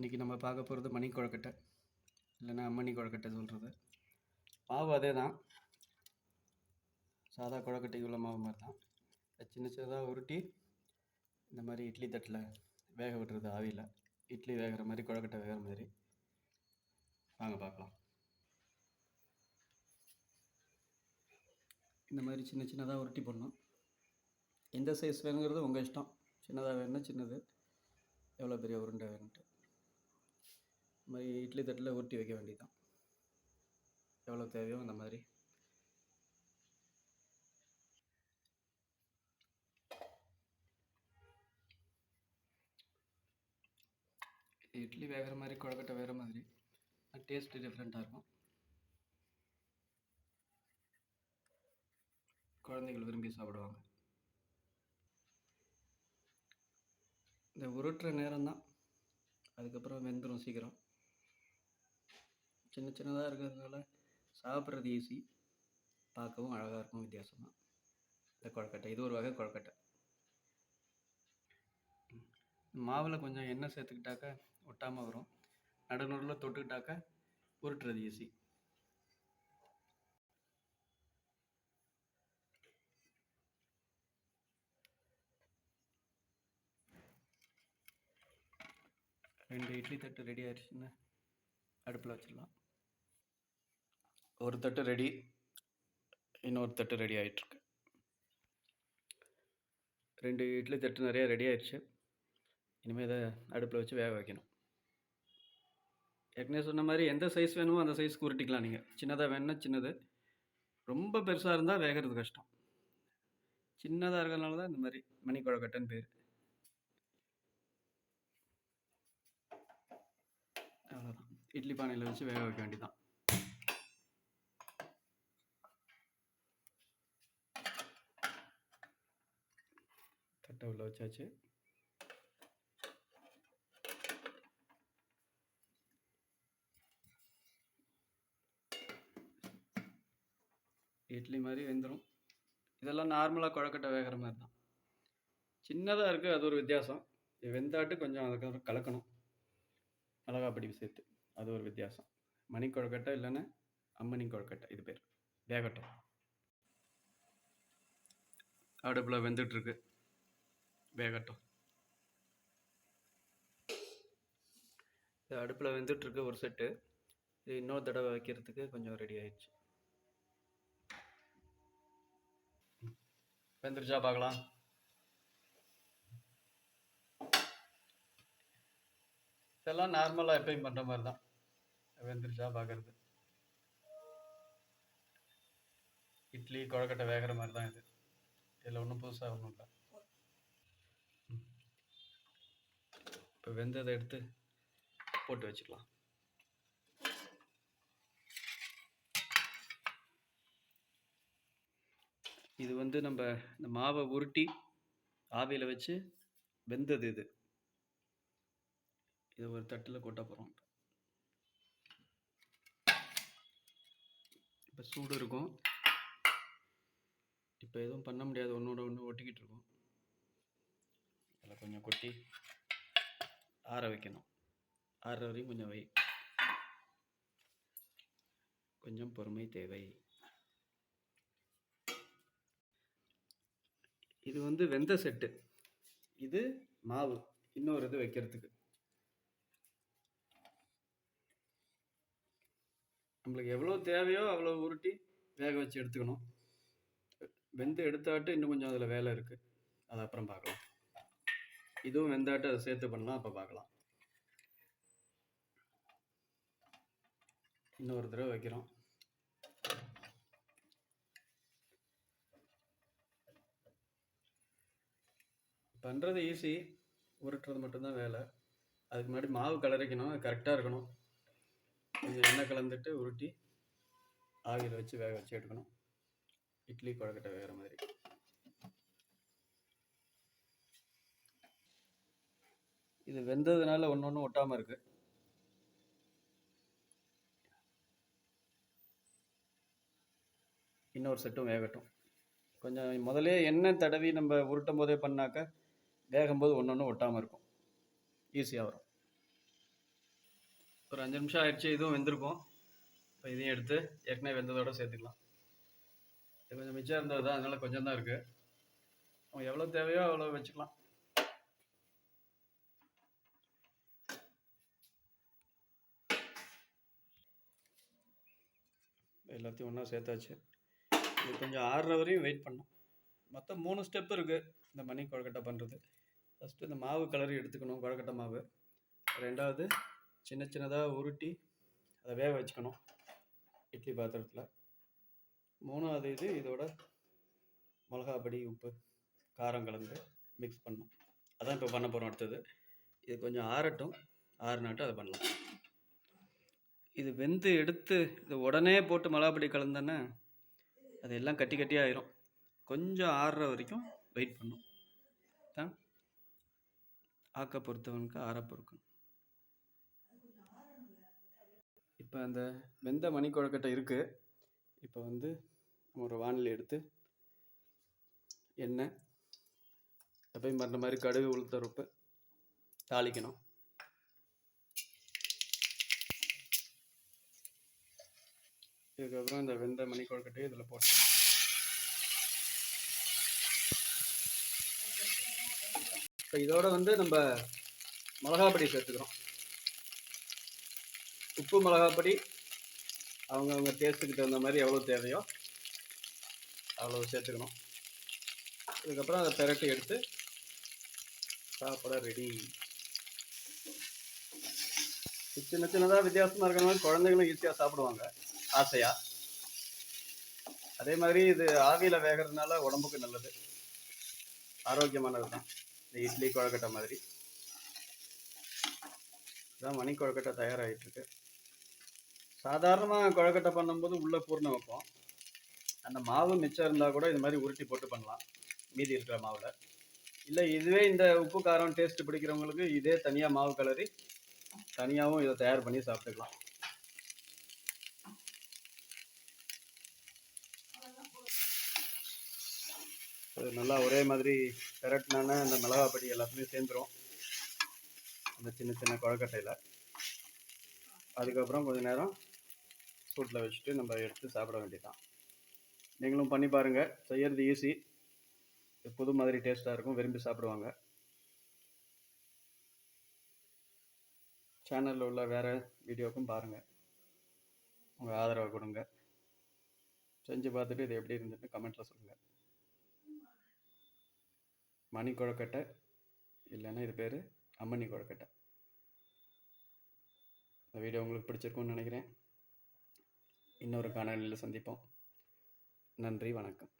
இன்றைக்கி நம்ம பார்க்க போகிறது மணி கொழுக்கட்டை இல்லைன்னா அம்மணி கொழக்கட்டை சொல்கிறது மாவு அதே தான் சாதா குழக்கட்டைக்கு உள்ள மாவு மாதிரி தான் சின்ன சின்னதாக உருட்டி இந்த மாதிரி இட்லி தட்டில் வேக விட்டுறது ஆவியில். இட்லி வேகிற மாதிரி குழக்கட்டை வேகிற மாதிரி. வாங்க பார்க்கலாம். இந்த மாதிரி சின்ன சின்னதாக உருட்டி போடணும். எந்த சைஸ் வேணுங்கிறது உங்கள் இஷ்டம். சின்னதாக வேணும்னா சின்னது. எவ்வளோ பெரிய உருண்டை வேணுன்ட்டு இந்த மாதிரி இட்லி தட்டில் உருட்டி வைக்க வேண்டியதுதான். எவ்வளோ தேவையோ அந்த மாதிரி. இட்லி வேகிற மாதிரி கொழக்கட்டை வேகிற மாதிரி டேஸ்ட்டு டிஃப்ரெண்ட்டாக இருக்கும். குழந்தைகள் விரும்பி சாப்பிடுவாங்க. இந்த உருட்டுற நேரம் தான் அதுக்கப்புறம் வெந்துடும் சீக்கிரம். சின்ன சின்னதாக இருக்கிறதுனால சாப்பிட்றது ஈஸி பார்க்கவும் அழகாக இருக்கும் வித்தியாசமாக இந்த கொழக்கட்டை இது ஒரு வகை கொழக்கட்டை. மாவில் கொஞ்சம் எண்ணெய் சேர்த்துக்கிட்டாக்க ஒட்டாமல் வரும். நடு நடுவில் தொட்டுக்கிட்டாக்க உருட்டுறது ஈஸி ரெண்டு இட்லி தட்டு ரெடி ஆயிடுச்சுன்னு அடுப்பில் வச்சிடலாம். ஒரு தட்டு ரெடி இன்னொரு தட்டு ரெடி ஆகிட்டுருக்கு ரெண்டு இட்லி தட்டு நிறையா ரெடி ஆயிடுச்சு இனிமேல் இதை அடுப்பில் வச்சு வேக வைக்கணும். ஏற்கனவே சொன்ன மாதிரி எந்த சைஸ் வேணுமோ அந்த சைஸ்க்கு உருட்டிக்கலாம் நீங்கள் சின்னதாக வேணும்னா சின்னது. ரொம்ப பெருசாக இருந்தால் வேகிறது கஷ்டம். சின்னதாக இருக்கிறதுனால தான் இந்த மாதிரி மணி கொழக்கட்டைன்னு பேர். அவ்வளோதான் இட்லி பானையில் வச்சு வேக வைக்க வேண்டியதான் தட்டை உள்ள வச்சாச்சு இட்லி மாதிரி வெந்துடும் இதெல்லாம் நார்மலாக குழக்கட்டை வேகிற மாதிரி தான். சின்னதாக இருக்குது அது ஒரு வித்தியாசம். இது வெந்தாட்டு கொஞ்சம் அதுக்கப்புறம் கலக்கணும். மிளகாப்பொடி சேர்த்து அது ஒரு வித்தியாசம். மணி கொழுக்கட்டை இல்லைன்னா அம்மணி கொழுக்கட்டை இது பேர். வேகட்டும். அடுப்பில் வெந்துட்டுருக்கு வேகட்டும் இது அடுப்பில் வெந்துட்டுருக்கு ஒரு செட்டு இது இன்னொரு தடவை வைக்கிறதுக்கு கொஞ்சம் ரெடி ஆயிடுச்சு வெந்துருச்சா பார்க்கலாம் இதெல்லாம் நார்மலாக எப்பயும் பண்ணுற மாதிரி தான் வெந்துருச்சா பார்க்கறது இட்லி கொழக்கட்டை வேகிற மாதிரி தான் இது இதில் ஒன்றும் புதுசாக ஒன்றும் இல்லை இப்போ வெந்ததை எடுத்து போட்டு வச்சுக்கலாம் இது வந்து நம்ம இந்த மாவை உருட்டி ஆவியில் வச்சு வெந்தது இது. இது ஒரு தட்டில் கொட்ட போகிறோம் இப்போ சூடு இருக்கும். இப்போ எதுவும் பண்ண முடியாது. ஒன்றோட ஒன்று ஒட்டிக்கிட்டு இருக்கும். அதில் கொஞ்சம் கொட்டி ஆற வைக்கணும் ஆறுற வரையும் கொஞ்சம் வை. கொஞ்சம் பொறுமை தேவை. இது வந்து வெந்த செட்டு. இது மாவு. இன்னொரு இது வைக்கிறதுக்கு. நம்மளுக்கு எவ்வளோ தேவையோ அவ்வளோ உருட்டி வேக வச்சு எடுத்துக்கணும். வெந்து எடுத்தாட்டு இன்னும் கொஞ்சம் அதில் வேலை இருக்குது அது அப்புறம் பார்க்கலாம். இதுவும் வெந்தாட்டு அதை சேர்த்து பண்ணலாம் அப்போ பார்க்கலாம். இன்னொரு தடவை வைக்கிறோம். பண்ணுறது ஈஸி உருட்டுறது மட்டும்தான் வேலை. அதுக்கு முன்னாடி மாவு கலரிக்கணும் கரெக்டாக இருக்கணும். கொஞ்சம் எண்ணெய் கலந்துட்டு உருட்டி ஆவியில் வச்சு வேக வச்சு எடுக்கணும். இட்லி குழக்கட்டை வேகிற மாதிரி. இது வெந்ததுனால ஒன்று ஒன்று ஒட்டாமல் இருக்கு. இன்னொரு செட்டும் வேகட்டும். கொஞ்சம் முதலே எண்ணெய் தடவி நம்ம உருட்டும் போதே பண்ணாக்க வேகும்போது ஒன்று ஒன்று ஒட்டாமல் இருக்கும். ஈஸியாக வரும். ஒரு அஞ்சு நிமிஷம் ஆயிடுச்சு இதுவும் வெந்திருக்கும். இப்போ இதையும் எடுத்து ஏற்கனவே வெந்ததோட சேர்த்துக்கலாம். இது கொஞ்சம் மிச்சம் இருந்தது தான் அதனால கொஞ்சம் தான் இருக்குது அவங்க எவ்வளோ தேவையோ அவ்வளோ வச்சுக்கலாம். எல்லாத்தையும் ஒன்றா சேர்த்தாச்சு. இது கொஞ்சம் ஆறுற வரையும் வெயிட் பண்ணோம். மொத்தம் மூணு ஸ்டெப் இருக்குது இந்த மணி கொழுக்கட்டை பண்ணுறது ஃபஸ்ட்டு இந்த மாவு கலரி எடுத்துக்கணும் கொழுக்கட்டை மாவு. ரெண்டாவது சின்ன சின்னதாக உருட்டி அதை வேக வச்சுக்கணும் இட்லி பாத்திரத்தில். மூணாவது இது இதோட மிளகாப்பொடி உப்பு காரம் கலந்து மிக்ஸ் பண்ணணும். அதான் இப்போ பண்ண போகிறோம் அடுத்தது. இது கொஞ்சம் ஆறட்டும். ஆறுனாட்டும் அதை பண்ணலாம். இது வெந்து எடுத்து இது உடனே போட்டு மிளகா பொடி கலந்தோன்னே அது எல்லாம் கட்டி கட்டி ஆயிரும். கொஞ்சம் ஆறுற வரைக்கும் வெயிட் பண்ணும். தான் ஆக்க பொறுத்தவனுக்கு ஆற பொறுக்கணும். இப்போ அந்த வெந்த மணி இருக்குது இப்போ வந்து நம்ம ஒரு வானிலை எடுத்து எண்ணெய் எப்பயும் பண்ணுற மாதிரி கடுகு உளுத்தரப்பு தாளிக்கணும். இதுக்கப்புறம் இந்த வெந்த மணி கொழுக்கட்டையை இதில் போட்டணும் இப்போ இதோட வந்து நம்ம மிளகாப்பொடி சேர்த்துக்கிறோம். உப்பு மிளகாப்பொடி அவங்கவுங்க டேஸ்ட்டுக்கு தகுந்த மாதிரி எவ்வளோ தேவையோ அவ்வளோ சேர்த்துக்கணும். இதுக்கப்புறம் அதை பெரட்டி எடுத்து சாப்பிட ரெடி சின்ன சின்னதாக வித்தியாசமாக இருக்கிற மாதிரி குழந்தைங்களும் ஈஸியாக சாப்பிடுவாங்க. ஆசையாக அதே மாதிரி இது ஆவியில் வேகிறதுனால உடம்புக்கு நல்லது. ஆரோக்கியமானது தான் இந்த இட்லி கொழக்கட்டை மாதிரி. இதான் மணி கொழக்கட்டை தயாராகிட்டுருக்கு சாதாரணமாக கொழக்கட்டை பண்ணும்போது உள்ளே பூர்ணம் வைப்போம். அந்த மாவு மிச்சம் இருந்தால் கூட இது மாதிரி உருட்டி போட்டு பண்ணலாம். மீதி இருக்கிற மாவில். இல்லை இதுவே இந்த உப்பு காரம் டேஸ்ட் பிடிக்கிறவங்களுக்கு இதே தனியாக மாவு கலரி தனியாகவும் இதை தயார் பண்ணி சாப்பிட்டுக்கலாம் அது நல்லா ஒரே மாதிரி பெரட்டினான அந்த மிளகாப்பொடி எல்லாத்துலேயும் சேர்ந்துரும். அந்த சின்ன சின்ன குழக்கட்டையில். அதுக்கப்புறம் கொஞ்ச நேரம் சூட்டில் வச்சுட்டு நம்ம எடுத்து சாப்பிட வேண்டியதுதான். நீங்களும் பண்ணி பாருங்கள் செய்கிறது ஈஸி புது மாதிரி டேஸ்ட்டாக இருக்கும். விரும்பி சாப்பிடுவாங்க. சேனலில் உள்ள வேறு வீடியோக்கும் பாருங்கள் உங்கள் ஆதரவை கொடுங்க. செஞ்சு பார்த்துட்டு இது எப்படி இருந்துட்டு கமெண்ட்டில் சொல்லுங்கள் மணி குழக்கட்டை இல்லைன்னா இது பேர் அம்மணி கொழக்கட்டை. இந்த வீடியோ உங்களுக்கு பிடிச்சிருக்கும்னு நினைக்கிறேன். இன்னொரு காணொலியில் சந்திப்போம். நன்றி வணக்கம்.